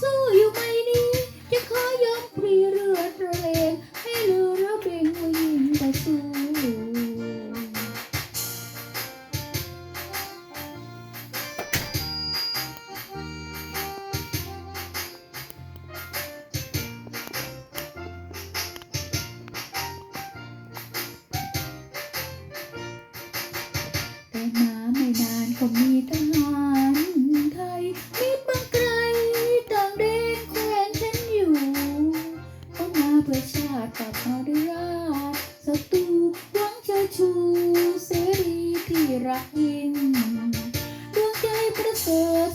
สู้อยู่ไม่ดีจะขอยอมปรีเรือตระเองให้เรือระเบงวิงแต่สู้แต่มาไม่นานก็มี รักยิ่งดวงใจประเสริฐ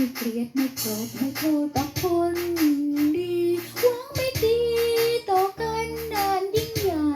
ไม่เกลียดไม่โกรธไม่โทษต่อคนดีหวังไม่ดีต่อกันนานยิ่งใหญ่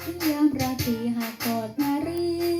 พยายามราตรีหากกอดนารี